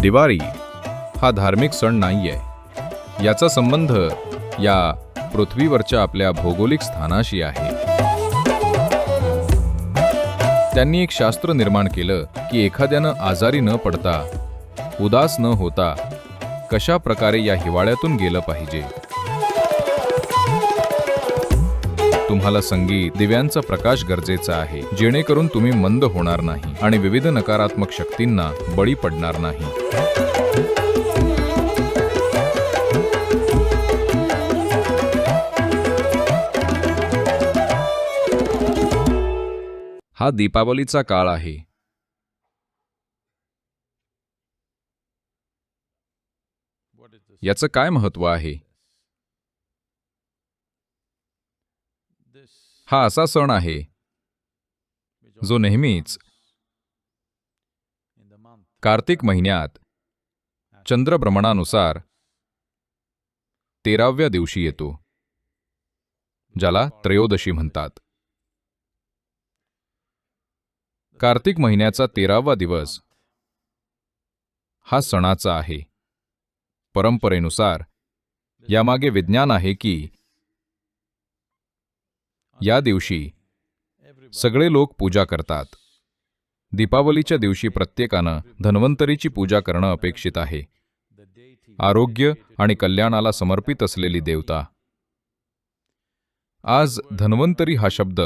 दिवाळी हा धार्मिक सण नाही आहे याचा संबंध या पृथ्वीवरच्या आपल्या भौगोलिक स्थानाशी आहे. त्यांनी एक शास्त्र निर्माण केलं की एखाद्यानं आजारी न पडता उदास न होता कशा प्रकारे या हिवाळ्यातून गेलं पाहिजे? तुम्हाला संगीत दिव्यांचा प्रकाश गरजेचा आहे. जेणेकरून तुम्ही मंद होणार नाही आणि विविध नकारात्मक शक्तींना बळी पडणार नाही. हा दीपावलीचा काळ आहे. याचं काय महत्त्व आहे? हा असा सण आहे जो नेहमीच कार्तिक महिन्यात चंद्रभ्रमणानुसार तेराव्या दिवशी येतो ज्याला त्रयोदशी म्हणतात. कार्तिक महिन्याचा तेरावा दिवस हा सणाचा आहे. परंपरेनुसार यामागे विज्ञान आहे की या दिवशी सगळे लोक पूजा करतात. दीपावलीच्या दिवशी प्रत्येकानं धन्वंतरीची पूजा करणं अपेक्षित आहे. आरोग्य आणि कल्याणाला समर्पित असलेली देवता. आज धन्वंतरी हा शब्द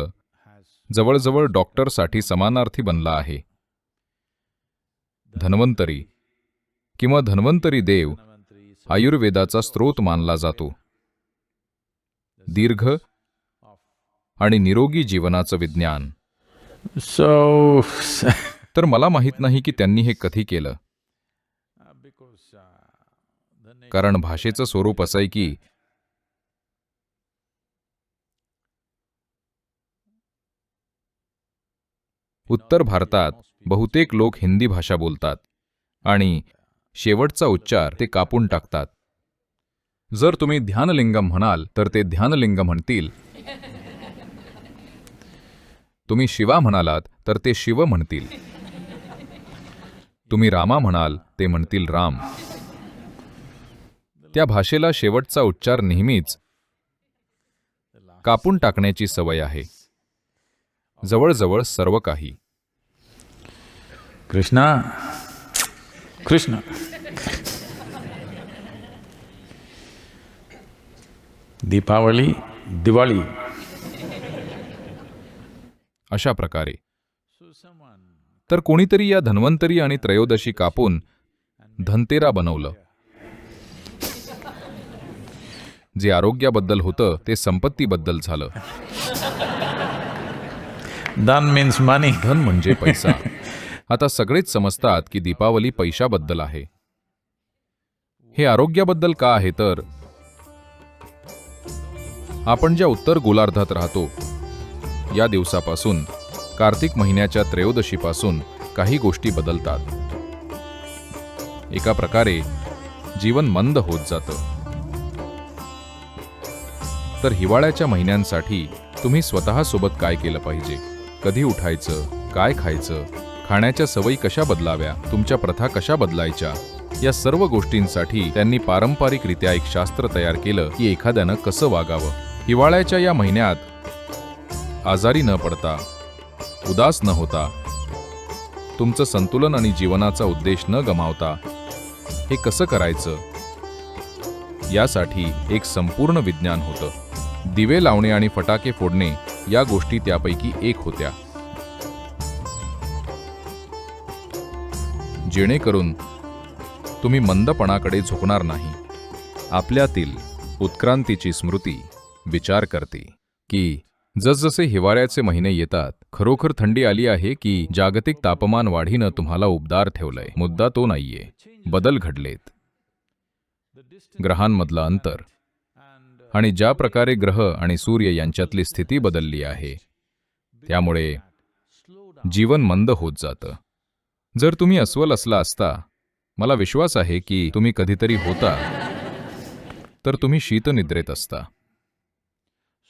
जवळजवळ डॉक्टरसाठी समानार्थी बनला आहे. धन्वंतरी किंवा धन्वंतरी देव आयुर्वेदाचा स्रोत मानला जातो. दीर्घ आणि निरोगी जीवनाचं विज्ञान. So, तर मला माहीत नाही की त्यांनी हे कधी केलं. कारण भाषेचं स्वरूप असं आहे की उत्तर भारतात बहुतेक लोक हिंदी भाषा बोलतात आणि शेवटचा उच्चार ते कापून टाकतात. जर तुम्ही ध्यानलिंगम म्हणाल तर ते ध्यानलिंग म्हणतील. तुम्ही शिवा म्हणालात तर ते शिव म्हणतील. तुम्ही रामा म्हणाल ते म्हणतील राम. त्या भाषेला शेवटचा उच्चार नेहमीच कापून टाकण्याची सवय आहे. जवळजवळ सर्व काही. कृष्णा कृष्ण. दीपावली दिवाळी. अशा प्रकारे. तर कोणीतरी या धन्वंतरी आणि त्रयोदशी कापून धनतेरा बनवलं. जे आरोग्याबद्दल होतं ते संपत्तीबद्दल झालं. Dhan means money. धन म्हणजे पैसा. आता सगळेच समजतात की दीपावली पैशाबद्दल आहे. हे आरोग्याबद्दल का आहे तर? आपण ज्या उत्तर गोलार्धात राहतो या दिवसापासून कार्तिक महिन्याच्या त्रयोदशीपासून काही गोष्टी बदलतात. एका प्रकारे जीवन मंद होत जातं. तर हिवाळ्याच्या महिन्यांसाठी तुम्ही स्वतःसोबत काय केलं पाहिजे? कधी उठायचं? काय खायचं? खाण्याच्या सवयी कशा बदलाव्या? तुमच्या प्रथा कशा बदलायच्या? या सर्व गोष्टींसाठी त्यांनी पारंपरिकरित्या एक शास्त्र तयार केलं की एखाद्यानं कसं वागावं? हिवाळ्याच्या या महिन्यात आजारी न पडता उदास न होता तुमचं संतुलन आणि जीवनाचा उद्देश न गमावता हे कसं करायचं? यासाठी एक संपूर्ण विज्ञान होतं. दिवे लावणे आणि फटाके फोडणे या गोष्टी त्यापैकी एक होत्या. जेणेकरून तुम्ही मंदपणाकडे झुकणार नाही. आपल्यातील उत्क्रांतीची स्मृती विचार करते की जसजसे हिवाळ्याचे महिने येतात खरोखर थंडी आली आहे की जागतिक तापमान वाढीनं तुम्हाला उबदार ठेवलंय. मुद्दा तो नाहीये. बदल घडलेत. ग्रहांमधलं अंतर. आणि ज्या प्रकारे ग्रह आणि सूर्य यांच्यातली स्थिती बदलली आहे त्यामुळे जीवन मंद होत जातं. जर तुम्ही अस्वल असला असता मला विश्वास आहे की तुम्ही कधीतरी होता तर तुम्ही शीतनिद्रेत असता.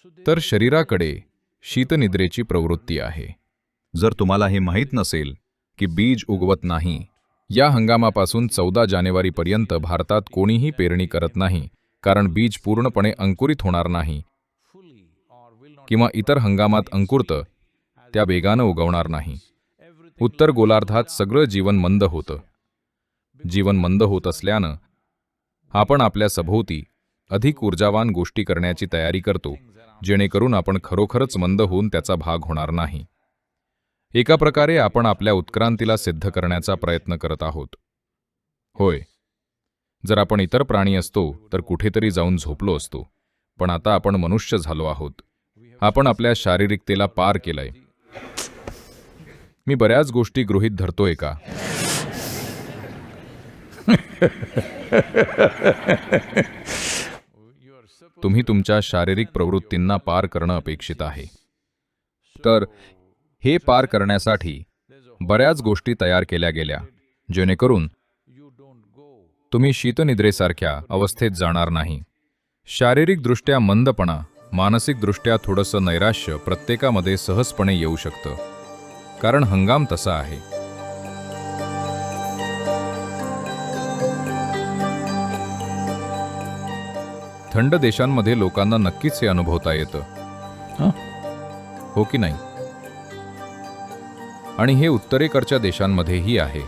तर शरीराकडे शीतनिद्रेची प्रवृत्ती आहे. जर तुम्हाला हे माहीत नसेल की बीज उगवत नाही या हंगामापासून चौदा जानेवारीपर्यंत भारतात कोणीही पेरणी करत नाही कारण बीज पूर्णपणे अंकुरित होणार नाही किंवा इतर हंगामात अंकुरतं त्या वेगानं उगवणार नाही. उत्तर गोलार्धात सगळं जीवन मंद होतं. जीवन मंद होत असल्यानं आपण आपल्या सभोवती अधिक ऊर्जावान गोष्टी करण्याची तयारी करतो. जेणेकरून आपण खरोखरच मंद होऊन त्याचा भाग होणार नाही. एका प्रकारे आपण आपल्या उत्क्रांतीला सिद्ध करण्याचा प्रयत्न करत आहोत. होय. जर आपण इतर प्राणी असतो तर कुठेतरी जाऊन झोपलो असतो. पण आता आपण मनुष्य झालो आहोत. आपण आपल्या शारीरिकतेला पार केलंय. मी बऱ्याच गोष्टी गृहीत धरतोय का तुम्ही तुमच्या शारीरिक प्रवृत्तींना पार करणं अपेक्षित आहे. तर हे पार करण्यासाठी बऱ्याच गोष्टी तयार केल्या गेल्या जेणेकरून तुम्ही शीतनिद्रेसारख्या अवस्थेत जाणार नाही. शारीरिकदृष्ट्या मंदपणा मानसिकदृष्ट्या थोडंसं नैराश्य प्रत्येकामध्ये सहजपणे येऊ शकतं. कारण हंगाम तसा आहे. थंड देशांमध्ये लोकांना नक्कीच हे अनुभवता येतं. हं? की नाही? आणि हे उत्तरेकडच्या देशांमध्येही आहे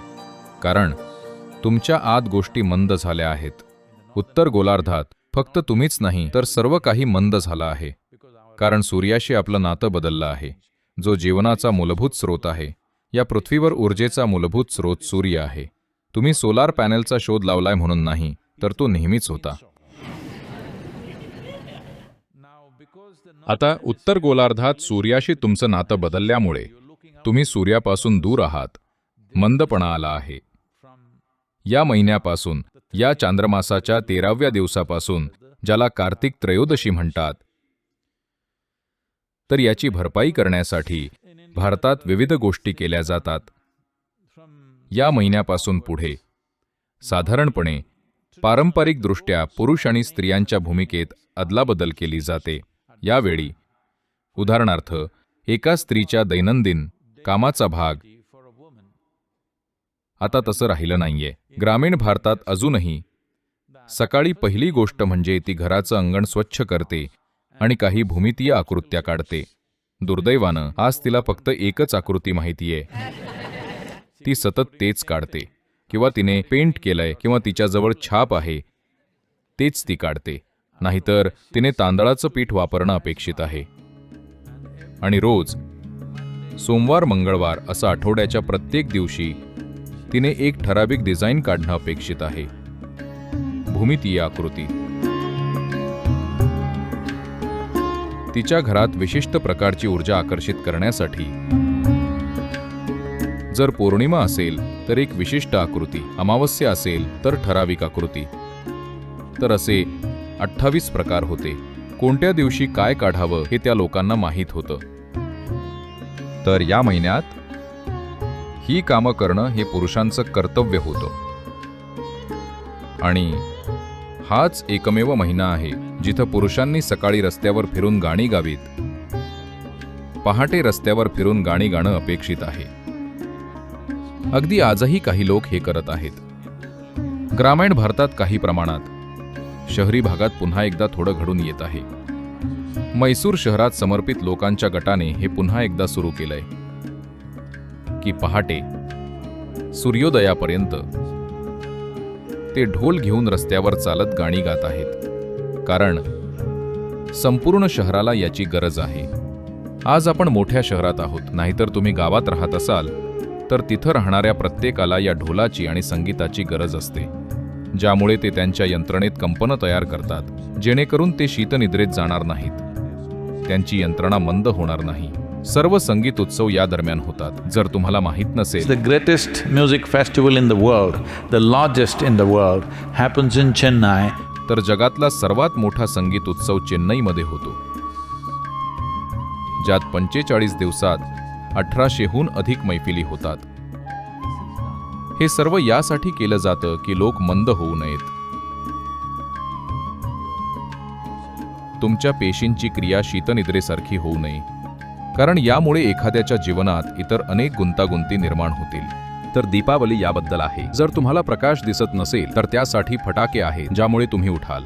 कारण तुमच्या आत गोष्टी मंद झाल्या आहेत. उत्तर गोलार्धात फक्त तुम्हीच नाही तर सर्व काही मंद झालं आहे. कारण सूर्याशी आपलं नातं बदललं आहे. जो जीवनाचा मूलभूत स्रोत आहे या पृथ्वीवर ऊर्जेचा मूलभूत स्रोत सूर्य आहे. तुम्ही सोलार पॅनेलचा शोध लावलाय म्हणून नाही तर तो नेहमीच होता. आता उत्तर गोलार्धात सूर्याशी तुमचं नातं बदलल्यामुळे तुम्ही सूर्यापासून दूर आहात. मंदपणा आला आहे. या महिन्यापासून या चांद्रमासाच्या तेराव्या दिवसापासून ज्याला कार्तिक त्रयोदशी म्हणतात तर याची भरपाई करण्यासाठी भारतात विविध गोष्टी केल्या जातात. या महिन्यापासून पुढे साधारणपणे पारंपरिकदृष्ट्या पुरुष आणि स्त्रियांच्या भूमिकेत अदलाबदल केली जाते. यावेळी उदाहरणार्थ एका स्त्रीच्या दैनंदिन कामाचा भाग. आता तसं राहिलं नाहीये. ग्रामीण भारतात अजूनही सकाळी पहिली गोष्ट म्हणजे ती घराचं अंगण स्वच्छ करते आणि काही भूमितीय आकृत्या काढते. दुर्दैवानं आज तिला फक्त एकच आकृती माहितीये. ती सतत तेच काढते. किंवा तिने पेंट केलंय किंवा तिच्याजवळ छाप आहे तेच ती काढते. नाहीतर तिने तांदळाचं पीठ वापरणं अपेक्षित आहे. आणि रोज सोमवार मंगळवार असं आठवड्याच्या प्रत्येक दिवशी तिने एक ठराविक डिझाईन काढणं अपेक्षित आहे. भूमितीय आकृती. तिच्या घरात विशिष्ट प्रकारची ऊर्जा आकर्षित करण्यासाठी जर पौर्णिमा असेल तर एक विशिष्ट आकृती अमावस्या असेल तर ठराविक आकृती. तर असे अठ्ठावीस प्रकार होते. कोणत्या दिवशी काय काढावं हे त्या लोकांना माहीत होतं. तर या महिन्यात ही कामं करणं हे पुरुषांचं कर्तव्य होतं. आणि हाच एकमेव महिना आहे जिथं पुरुषांनी सकाळी रस्त्यावर फिरून गाणी गावीत. पहाटे रस्त्यावर फिरून गाणी गाणं अपेक्षित आहे. अगदी आजही काही लोक हे करत आहेत. ग्रामीण भारतात काही प्रमाणात शहरी भागात पुन्हा एकदा थोडं घडून येत आहे. मैसूर शहरात समर्पित लोकांच्या गटाने हे पुन्हा एकदा सुरू केलंय. की पहाटे सूर्योदयापर्यंत ते ढोल घेऊन रस्त्यावर चालत गाणी गात आहेत. कारण संपूर्ण शहराला याची गरज आहे. आज आपण मोठ्या शहरात आहोत नाहीतर तुम्ही गावात राहत असाल तर तिथं राहणाऱ्या प्रत्येकाला या ढोलाची आणि संगीताची गरज असते. ज्यामुळे ते त्यांच्या यंत्रणेत कंपनं तयार करतात जेणेकरून ते शीतनिद्रेत जाणार नाहीत. त्यांची यंत्रणा मंद होणार नाही. सर्व संगीत उत्सव या दरम्यान होतात. जर तुम्हाला माहीत नसेल the greatest music festival in the world, the largest in the world, happens in Chennai. तर जगातला सर्वात मोठा संगीत उत्सव चेन्नईमध्ये होतो. ज्यात पंचेचाळीस दिवसात अठराशेहून अधिक मैफिली होतात. हे सर्व यासाठी केलं जातं की लोक मंद होऊ नयेत. तुमच्या पेशींची क्रिया शीतनिद्रेसारखी होऊ नये कारण यामुळे एखाद्याच्या जीवनात इतर अनेक गुंतागुंती निर्माण होतील. तर दीपावली याबद्दल आहे. जर तुम्हाला प्रकाश दिसत नसेल तर त्यासाठी फटाके आहेत ज्यामुळे तुम्ही उठाल.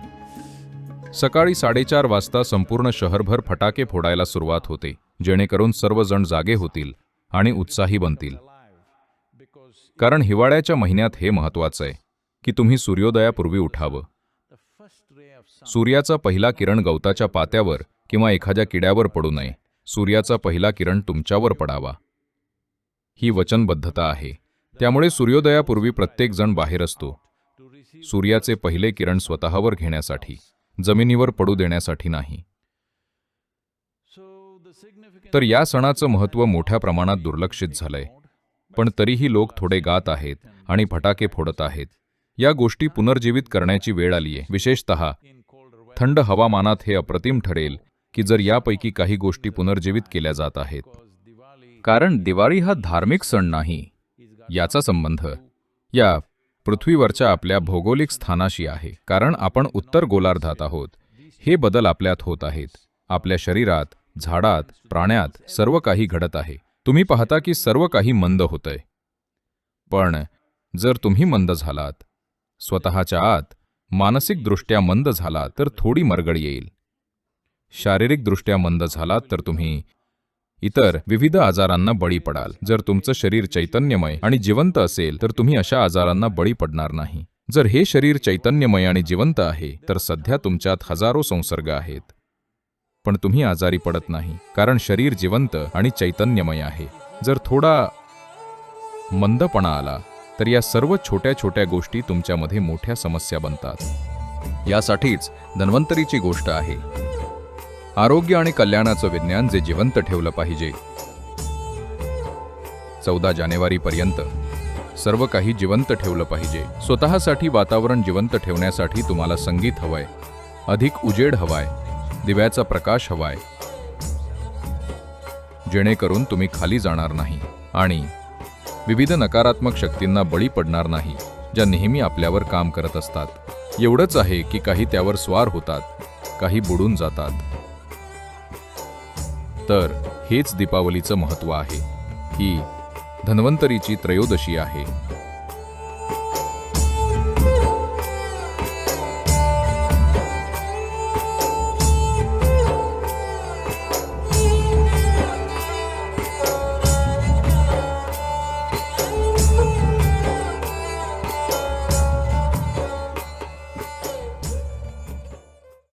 सकाळी साडेचार वाजता संपूर्ण शहरभर फटाके फोडायला सुरुवात होते जेणेकरून सर्वजण जागे होतील आणि उत्साही बनतील. कारण हिवाळ्याच्या महिन्यात हे महत्वाचं आहे की तुम्ही सूर्योदयापूर्वी उठावं. सूर्याचा पहिला किरण गवताच्या पात्यावर किंवा एखाद्या किड्यावर पडू नये. सूर्याचा पहिला किरण तुमच्यावर पडावा. ही वचनबद्धता आहे. त्यामुळे सूर्योदयापूर्वी प्रत्येकजण बाहेर असतो. सूर्याचे पहिले किरण स्वतःवर घेण्यासाठी जमिनीवर पडू देण्यासाठी नाही. तर या सणाचं महत्त्व मोठ्या प्रमाणात दुर्लक्षित झालंय. पण तरीही लोक थोडे गात आहेत आणि फटाके फोडत आहेत. या गोष्टी पुनर्जीवित करण्याची वेळ आलीये विशेषतः थंड हवामानात हे अप्रतिम ठरेल की जर यापैकी काही गोष्टी पुनर्जीवित केल्या जात आहेत. कारण दिवाळी हा धार्मिक सण नाही याचा संबंध या पृथ्वीवरच्या आपल्या भौगोलिक स्थानाशी आहे. कारण आपण उत्तर गोलार्धात आहोत. हे बदल आपल्यात होत आहेत. आपल्या शरीरात झाडात प्राण्यात सर्व काही घडत आहे. तुम्ही पाहता की सर्व काही मंद होतंय. पण जर तुम्ही मंद झालात स्वतःच्या आत मानसिकदृष्ट्या मंद झाला तर थोडी मरगळ येईल. शारीरिकदृष्ट्या मंद झालात तर तुम्ही इतर विविध आजारांना बळी पडाल. जर तुमचं शरीर चैतन्यमय आणि जिवंत असेल तर तुम्ही अशा आजारांना बळी पडणार नाही. जर हे शरीर चैतन्यमय आणि जिवंत आहे तर सध्या तुमच्यात हजारो संसर्ग आहेत. पण तुम्ही आजारी पडत नाही कारण शरीर जिवंत आणि चैतन्यमय आहे. जर थोडा मंदपणा आला तर या सर्व छोट्या छोट्या गोष्टी तुमच्यामध्ये मोठ्या समस्या बनतात. यासाठीच धन्वंतरीची गोष्ट आहे. आरोग्य आणि कल्याणाचं विज्ञान जे जिवंत ठेवलं पाहिजे. चौदा जानेवारीपर्यंत सर्व काही जिवंत ठेवलं पाहिजे. स्वतःसाठी वातावरण जिवंत ठेवण्यासाठी तुम्हाला संगीत हवंय. अधिक उजेड हवाय. दिव्याचा प्रकाश हवाय. जेणेकरून तुम्ही खाली जाणार नाही आणि विविध नकारात्मक शक्तींना बळी पडणार नाही ज्या नेहमी आपल्यावर काम करत असतात. एवढंच आहे की काही त्यावर स्वार होतात काही बुडून जातात. तर हेच दीपावलीचं महत्त्व आहे. ही धन्वंतरीची त्रयोदशी आहे.